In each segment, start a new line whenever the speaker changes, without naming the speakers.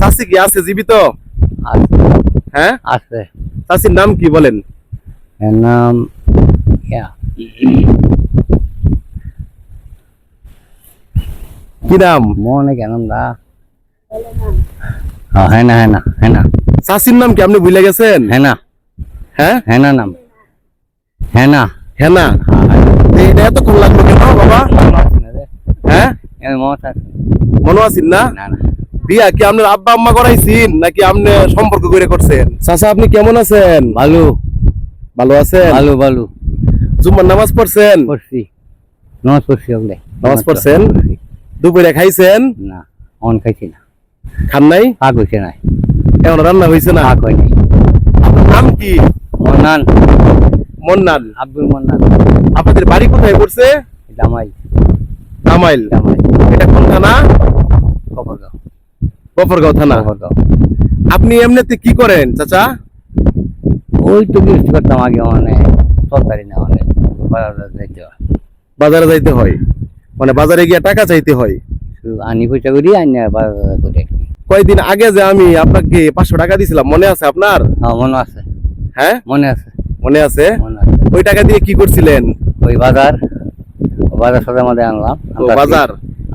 চাষি কি আছে? জীবিত?
আছে।
হ্যাঁ?
আছে।
চাষির নাম কি বলেন?
নাম
কি নাম?
মনে কেন দা হ্যাঁ হ্যাঁ না। হ্যাঁ না হ্যাঁ না
চাষির নাম কি আপনি ভুলে গেছেন?
হ্যাঁ না
হ্যাঁ?
হ্যাঁ না নাম। হ্যাঁ না
হ্যাঁ না এটা এতক্ষণ লাগল কেন বাবা? হ্যাঁ? মনে আছেন না?
না না।
বিয়া কি আপনার আব্বা আম্মা করাইছেন নাকি আপনি সম্পর্ক করে করছেন? চাচা আপনি কেমন আছেন?
ভালো।
ভালো আছেন?
ভালো ভালো।
জুম্মার নামাজ পড়ছেন?
করছি নমাজ পড়ছি ওগুলো
নামাজ পড়ছেন? দুপুরে খাইছেন?
না অন খাইছি না।
খান নাই?
পাক হয়েছে না
এখন রান্না হয়েছে না?
পাক হয়নি।
আপনার নাম কি?
মন্নান।
মন্নান।
আব্দুল মন্নান।
আপনাদের বাড়ি কোথায় পড়ছে?
জামাই।
কামাইল
জামাই।
এটা কোন থানা
কপরগাঁও
গফরগাঁও থানা? আপনি এমনিতে কি করেন চাচা?
ওই তো কিছু করতাম আগে মানে সরকারি না মানে বাজারে যাইতে হয়।
বাজারে যাইতে হয়? মানে বাজারে গিয়ে টাকা চাইতে হয়?
আনি পয়সা করি আনি বাজারে করে।
কয়েকদিন আগে যে আমি আপনাকে পাঁচশো টাকা দিয়েছিলাম মনে আছে আপনার?
হ্যাঁ মনে আছে।
হ্যাঁ?
মনে আছে।
মনে আছে? ওই টাকা দিয়ে কি করছিলেন?
ওই বাজার বাজার সাথে মধ্যে আনলাম।
বাজার?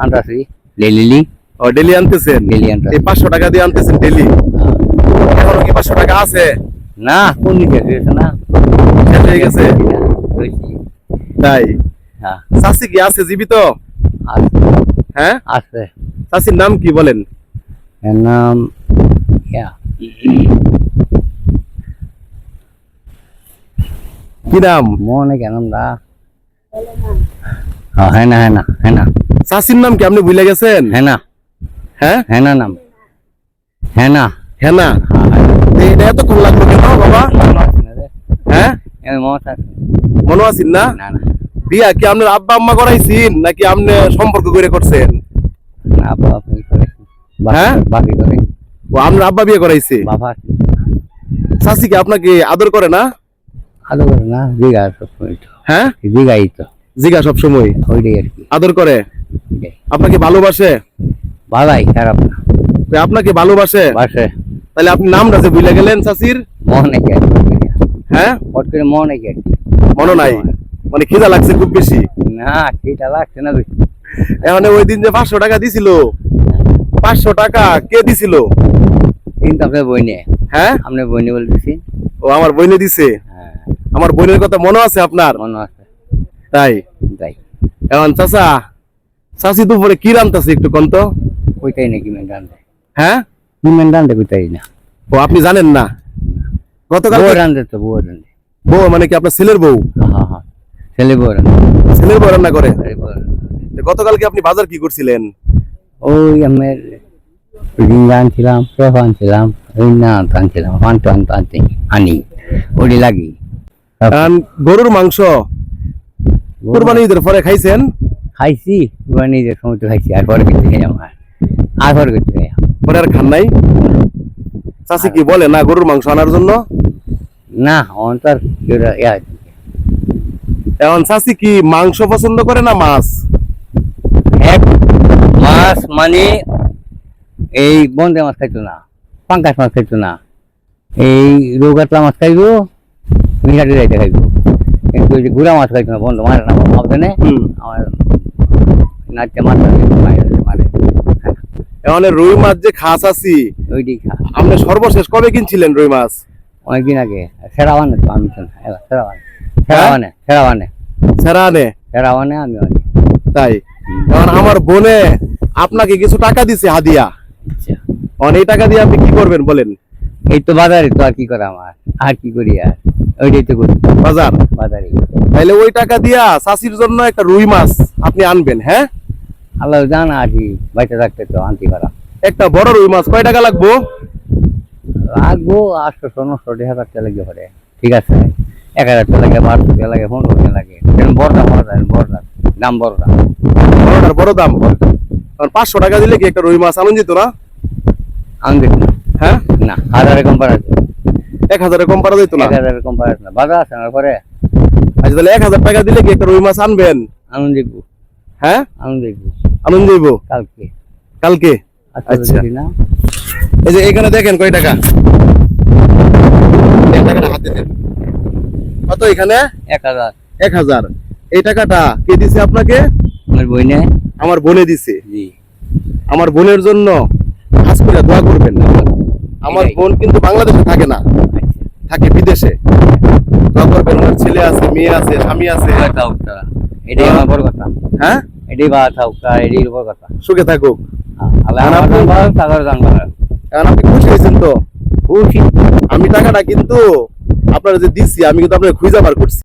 আনতাছি। ডেলিলি
ও ডেলি আনতেছেন?
ডেলি আনতাছি।
এই পাঁচশো টাকা দিয়ে আনতেছেন ডেলি এখনও কি পাঁচশো টাকা আছে?
না কোন দিকে? গেছে না?
শেষ হয়ে গেছে? তাই?
হ্যাঁ।
চাষি কি আছে জীবিত? হ্যাঁ?
আছে।
চাষির নাম কি বলেন?
এর নাম
কি নাম?
মনে কেন দা। হ্যাঁ হ্যাঁ না হ্যাঁ না হ্যাঁ না।
চাষির নাম কি আপনি ভুলে গেছেন?
হ্যাঁ না।
হ্যাঁ?
হ্যাঁ না নাম। হ্যাঁ না
হ্যাঁ না এটা লাগল কেন বাবা? হ্যাঁ? মনে আছেন না? বিয়া কি আপনার আব্বা আম্মা করাইছেন নাকি আপনি সম্পর্ক করে করছেন?
না
হ্যাঁ?
বাপি করে।
ও আপনার আব্বা বিয়ে করাইছে?
বাবা
চাষি কি আপনাকে আদর করে না?
আদর করে না সব
হ্যাঁ?
দিঘাই তো।
জিগা সব সময়
ওইটাই আর কি।
আদর করে? আপনাকে ভালোবাসে?
ভালাই খারাপ না।
আপনাকে ভালোবাসে
বাসে?
তাহলে আপনি নামটা যে ভুলে গেলেন
মনে
হ্যাঁ?
হট করে মনে কি
মনে নাই? মানে খিদা লাগছে খুব বেশি।
না সেটা লাগছে না বেশি।
এখন ওই দিন যে পাঁচশো টাকা দিছিল পাঁচশো টাকা কে দিছিল?
কিন্তু আপনার বই নিয়ে।
হ্যাঁ?
আপনার বই নিয়ে বলতেছি।
ও আমার বইনে দিছে?
হ্যাঁ।
আমার বোনের কথা মনে আছে আপনার?
মনে আছে।
তাই?
তাই।
এখন চাচা চাষি দুপুরে কি রান্তাছে একটু কন্ত
নাকি মেন রান্ধে?
হ্যাঁ?
কি কইতাই না?
ও আপনি জানেন না? গতকাল
বউ রান্ধে তো বউ রান্ধে।
বউ মানে কি আপনার ছেলের বউ?
হ্যাঁ হ্যাঁ ছেলে বউ রান্ধে।
ছেলের বউ রান্না করে? গতকালকে আপনি বাজার কি করছিলেন?
ওই আমার রিঙ্গা আনছিলাম পেঁপা আনছিলাম রিঙ্গা আনছিলাম পান্তা আনতে আনতে আনি ওটি লাগি।
গরুর মাংস কোরবানি ঈদের পরে খাইছেন?
খাইছি এবার নিজের সময় তো খাইছি আর পরে কিছু খাই আমার আর খাই
পরে। আর খান নাই? চাষি কি বলে না গরুর মাংস আনার জন্য?
না অন্তর
এখন চাষি কি মাংস পছন্দ করে না মাছ?
এক মাছ মানে এই বন্ধে মাছ খাইতো না পাঙ্কাশ মাছ খাইতো না এই রৌগাতলা মাছ খাইবো মিঠাটি রাইতে খাইবো। কিন্তু ওই যে গুড়া মাছ খাইতো না বন্ধ মারে না ভাবতে
হুম।
আমার নাচতে মাছ মারে
এখন রুই মাছ যে খাস আছি
খা।
আপনি সর্বশেষ কবে কিনছিলেন রুই মাছ?
অনেকদিন আগে। সেরাওয়ানে তো আমি তো না এবার সেরাওয়ানে সেরাওয়ানে সেরাওয়ানে সেরাওয়ানে আমি অনেক।
তাই? এখন আমার বোনে আপনাকে কিছু টাকা দিছে হাদিয়া।
আচ্ছা।
অনেক টাকা দিয়ে আপনি কি করবেন বলেন?
এই তো বাজারে তো আর কি করে আমার? আর কি করি আর? ওইটাই তো করি।
বাজার?
বাজারে।
তাইলে ওই টাকা দিয়া চাষির জন্য একটা রুই মাছ আপনি আনবেন হ্যাঁ?
আল্লাহ জানা কি বাইতে থাকতে তো আনতে পারা।
একটা বড় রুই মাছ কয় টাকা লাগবো?
লাগবো আটশো নশো দেড় হাজার টাকা লাগে পরে ঠিক আছে এক হাজার টাকা লাগে বারোশো টাকা লাগে পনেরো টাকা লাগে। বড়টা বড় দাম বড়টা দাম বড়টা
বড়টার বড় দাম কারণ পাঁচশো টাকা দিলে কি একটা রুই মাছ আনন্দ যেত না?
দেখি না।
হ্যাঁ?
না হাজারে কম পারা
এক হাজারে কম পারা যেত না?
এক হাজারে কম পারা না। বাজার আছে না পরে?
আচ্ছা তাহলে এক হাজার টাকা দিলে কি একটা রুই মাছ আনবেন?
আনন্দ দেখব
হ্যাঁ?
আনন্দ
আনন্দ দিব
কালকে।
কালকে? আচ্ছা। এই যে এখানে দেখেন কয় টাকা? কত এখানে?
এক হাজার।
এক হাজার। এই টাকাটা কে দিছে আপনাকে?
আমার বই নেই
আমার বোনে দিছে।
জি।
আমার বোনের জন্য আজ করে দোয়া করবেন। আমার বোন কিন্তু বাংলাদেশে থাকে না। থাকে বিদেশে। দোয়া করবেন ওনার ছেলে আছে মেয়ে আছে স্বামী আছে।
এটাই আমার বড় কথা।
হ্যাঁ?
এটাই ভালো থাকুক এটাই বড় কথা।
সুখে থাকুক। কারণ আপনি খুশি হয়েছেন তো?
খুশি।
আমি টাকাটা কিন্তু আপনারা যে দিচ্ছি আমি কিন্তু আপনার খুঁজে বার করছি।